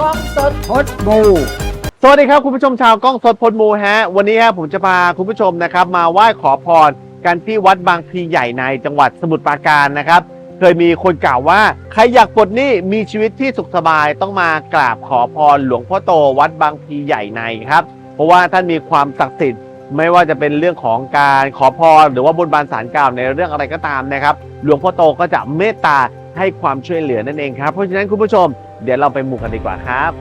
กล้องสดพดบูสวัสดีครับคุณผู้ชมชาวกล้องสดพลมูฮะ วันนี้ฮะผมจะพาคุณผู้ชมนะครับ มาไหว้ขอพรกันที่วัดบางพลีใหญ่ในจังหวัดสมุทรปราการนะครับ เคยมีคนกล่าวว่า ใครอยากปลดหนี้มีชีวิตที่สุขสบายต้องมากราบขอพรหลวงพ่อโตวัดบางพลีใหญ่ในครับ เพราะว่าท่านมีความศักดิ์สิทธิ์ไม่ว่าจะเป็นเรื่องของการขอพรหรือว่าบนบานสารกล่าวในเรื่องอะไรก็ตามนะครับ หลวงพ่อโตก็จะเมตตาให้ความช่วยเหลือนั่นเองครับ เพราะฉะนั้นคุณผู้ชมเดี๋ยวเราไปหมูกันดีกว่าครับ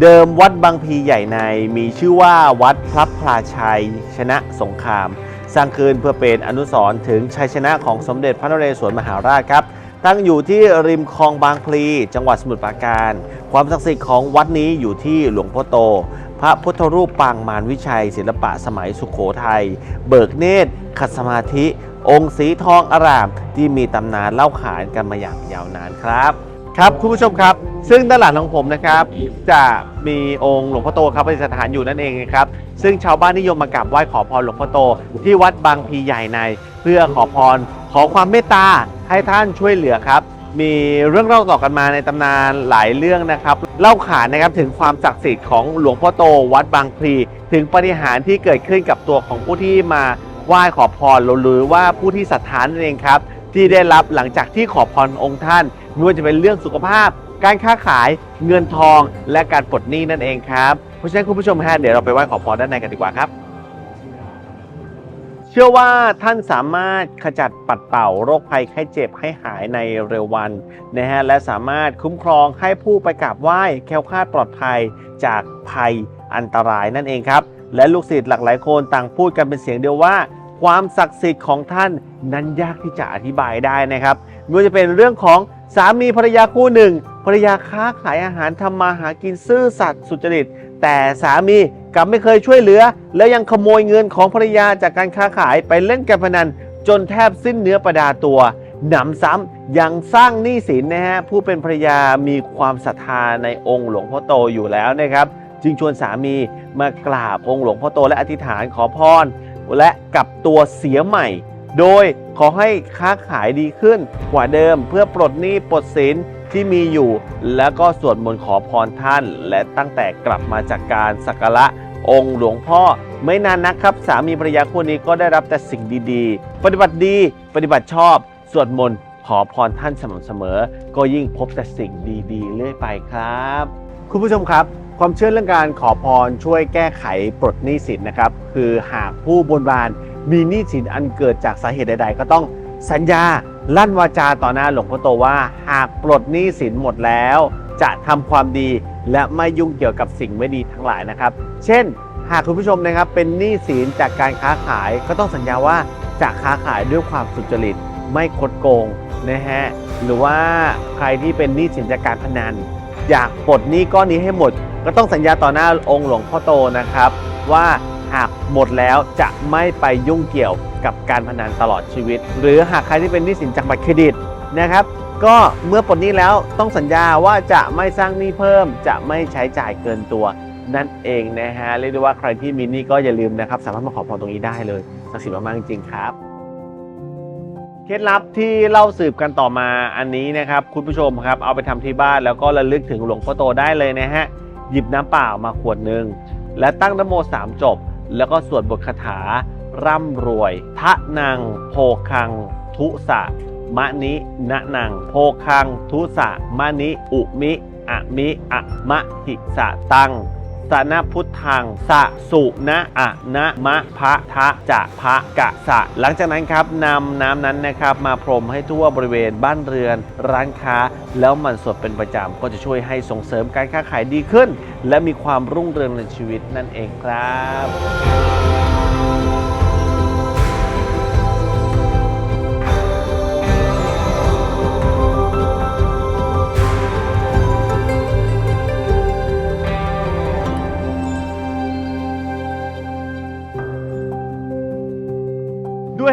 เดิมวัดบางพลีใหญ่ในมีชื่อว่าวัดพระพลาชัย ชนะสงคราม สร้างขึ้นเพื่อเป็นอนุสรณ์ถึงชัยชนะของสมเด็จพระนเรศวรมหาราชครับตั้งอยู่ที่ริมคลองบางพลี จังหวัดสมุทรปราการ ความศักดิ์สิทธิ์ของวัดนี้อยู่ที่หลวงพ่อโต พระพุทธรูปปางมารวิชัย ศิลปะสมัยสุขโขทัย เบิกเนตรขัดสมาธิ องค์สีทองอาราม ที่มีตำนานเล่าขานกันมาอย่างยาวนานครับครับคุณผู้ชมครับ ซึ่งด้านหลังของผมนะครับ จะมีองค์หลวงพ่อโตครับประดิษฐานอยู่นั่นเองครับ ซึ่งชาวบ้านนิยมมากราบไหว้ขอพรหลวงพ่อโต ที่วัดบางพีใหญ่ใน เพื่อขอพร ขอความเมตตาให้ท่านช่วยเหลือครับ มีเรื่องเล่าต่อกันมาในตำนานหลายเรื่องนะครับ เล่าขานนะครับถึงความศักดิ์สิทธิ์ของหลวงพ่อโต วัดบางพลีถึงปฏิหารที่เกิดขึ้นกับตัวของผู้ที่มา ไหว้ขอพรหรือว่าผู้ที่ศรัทธานั่นเองครับ ที่ได้รับหลังจากที่ขอพรองค์ท่านไม่ว่าจะเป็นเรื่องสุขภาพ การค้าขายเงินทองและการปลดหนี้นั่นเองครับเพราะฉะนั้นคุณผู้ชมฮะเดี๋ยวเราไปไหว้ขอพรด้านในกันดีกว่าครับ เชื่อว่าท่านสามารถขจัดปัดเป่าโรคภัยไข้เจ็บให้หายในเร็ววันนะฮะและสามารถคุ้มครองให้ผู้ไปกราบไหว้แคล้วคลาดปลอดภัยจากภัยอันตรายนั่นเองครับ และลูกศิษย์หลากหลายคนต่างพูดกันเป็นเสียงเดียวว่า ความศักดิ์สิทธิ์ของท่านนั้นยากที่จะอธิบายได้นะครับไม่ว่าจะเป็นเรื่องของสามีภรรยาคู่หนึ่งภรรยาค้าขายอาหารทำมาหากินซื่อสัตย์สุจริต แต่สามีกลับไม่เคยช่วยเหลือ แล้วยังขโมยเงินของภรรยาจากการค้าขายไปเล่นการพนัน จนแทบสิ้นเนื้อประดาตัว หนำซ้ำยังสร้างหนี้สินนะฮะผู้เป็นภรรยามีความศรัทธาในองค์หลวงพ่อโตอยู่แล้วนะครับ จึงชวนสามีมากราบองค์หลวงพ่อโตและอธิษฐานขอพร และกลับตัวเสียใหม่ โดยขอให้ค้าขายดีขึ้นกว่าเดิมเพื่อปลดหนี้ปลดสินที่มีอยู่ แล้วก็สวดมนต์ขอพรท่าน และตั้งแต่กลับมาจากการสักการะองค์หลวงพ่อ ไม่นานนักครับ สามีภรรยาคู่นี้ก็ได้รับแต่สิ่งดีๆ ปฏิบัติดีปฏิบัติชอบ สวดมนต์ขอพรท่านสม่ำเสมอ ก็ยิ่งพบแต่สิ่งดีๆ เรื่อยไปครับ คุณผู้ชมครับ ความเชื่อเรื่องการขอพรช่วยแก้ไขปลดหนี้สินนะครับ คือหากผู้บนบานมีหนี้สินอันเกิดจากสาเหตุใดๆ ก็ต้องสัญญาลั่นวาจาต่อหน้าหลวงพ่อโตว่า หากปลดหนี้สินหมดแล้ว จะทำความดีและไม่ยุ่งเกี่ยวกับสิ่งไม่ดีทั้งหลายนะครับ เช่น หากคุณผู้ชมนะครับเป็นหนี้สินจากการค้าขายก็ต้องสัญญาว่าจะค้าขายด้วยความสุจริตไม่คดโกงนะฮะหรือว่าใครที่เป็นหนี้สินจากการพนันอยากปลดหนี้ก้อนนี้ให้หมด ก็ต้องสัญญาต่อหน้าองค์หลวงพ่อโตนะครับ ว่าหากหมดแล้วจะไม่ไปยุ่งเกี่ยวกับการพนันตลอดชีวิต หรือหากใครที่เป็นหนี้สินจากบัตรเครดิตนะครับ ก็เมื่อปลดหนี้แล้วต้องสัญญาว่าจะไม่สร้างหนี้เพิ่ม จะไม่ใช้จ่ายเกินตัวนั่นเองนะฮะเรียกได้ว่าใครที่มีหนี้ก็อย่าลืมนะครับ สามารถมาขอพรตรงนี้ได้เลยศักดิ์สิทธิ์มากๆจริงครับเคล็ดลับที่เล่าสืบกันต่อมาอันนี้นะครับ คุณผู้ชมครับเอาไปทำที่บ้านแล้วก็ระลึกถึงหลวงพ่อโตได้เลยนะฮะ หยิบน้ำเปล่ามาขวดหนึ่งและตั้งนโมสามจบ แล้วก็สวดบทคาถา ร่ำรวยทะนังโพคัง ทุสะมะนิณนังโพคัง ทุสะมะนิ อุมิ อะมิ อะมะหิสะตัง สนพุทธังสะสุนะอะนะมะพะทะจะพะกะสะ หลังจากนั้นครับนำน้ำนั้นนะครับมาพรมให้ทั่วบริเวณบ้านเรือน ร้านค้า แล้วมันสดเป็นประจำก็จะช่วยให้ส่งเสริมการค้าขายดีขึ้น และมีความรุ่งเรืองในชีวิตนั่นเองครับ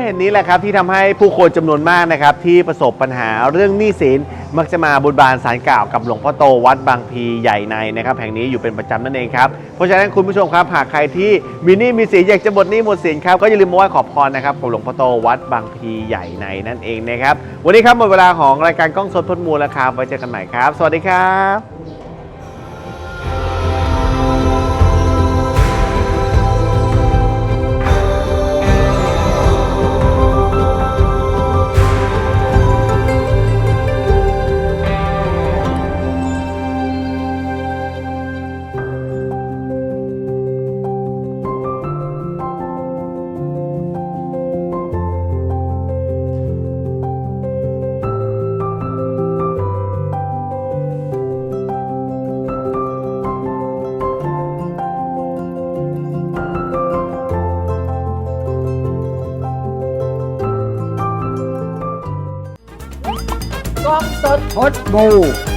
เหตุนี้แหละครับที่ทำให้ผู้คนจำนวนมากนะครับที่ประสบปัญหาเรื่องหนี้สินมักจะมาบุญบานสารกล่าวกับหลวงพ่อโตวัดบางพีใหญ่ในนะครับแห่งนี้อยู่เป็นประจำนั่นเองครับเพราะฉะนั้นคุณผู้ชมครับหากใครที่มีหนี้มีสินอยากจะหมดหนี้หมดสินครับก็อย่าลืมมาไหว้ขอพรนะครับกับหลวงพ่อโตวัดบางพีใหญ่ในนั่นเองนะครับวันนี้ครับหมดเวลาของรายการกล้องสดพดมูลแล้วครับไว้เจอกันใหม่ครับ สวัสดีครับ กล้องสดพดบู